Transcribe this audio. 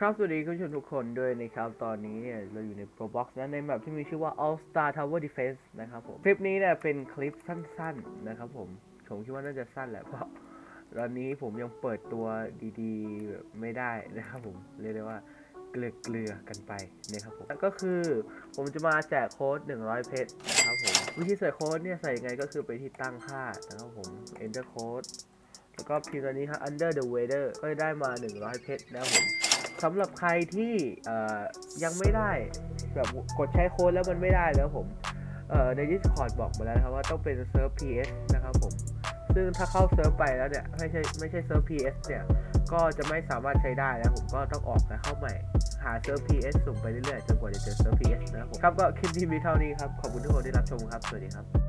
ครับสวัสดีคุณผู้ชมทุกคนด้วยนะครับ ตอนนี้เนี่ยเราอยู่ใน Roblox นะในแบบที่มีชื่อว่า All Star Tower Defense นะครับผม คลิปนี้เนี่ยเป็นคลิปสั้นๆนะครับผม ผมคิดว่าน่าจะสั้นแหละเพราะตอนนี้ผมยังเปิดตัวดีๆแบบไม่ได้นะครับผม เรียกได้ว่าเกลือเกลือกันไปนะครับผมก็คือผมจะมาแจกโค้ด 100 เพชรนะครับผม วิธีใส่โค้ดเนี่ยใส่ยังไงก็คือไปที่ตั้งค่านะครับผม enter code แล้วก็พิมพ์ตัวนี้ครับ under the weather ก็จะได้มา 100 เพชรนะครับผม สำหรับใครที่ยังไม่ได้แบบกดใช้โค้ดแล้วมันไม่ได้แล้วผมใน Discord บอกมาแล้วครับว่าต้องเป็นเซิร์ฟ PS นะครับผม ซึ่งถ้าเข้าเซิร์ฟไปแล้วเนี่ย ไม่ใช่ไม่ใช่เซิร์ฟ PS เนี่ย ก็จะไม่สามารถใช้ได้แล้วผมก็ต้องออกนะเข้าใหม่ หาเซิร์ฟ PS สุ่มไปเรื่อยๆจนกว่าจะเจอเซิร์ฟ PS นะครับผมครับก็คลิปที่มีเท่านี้ครับ ขอบคุณทุกคนที่รับชมครับ สวัสดีครับ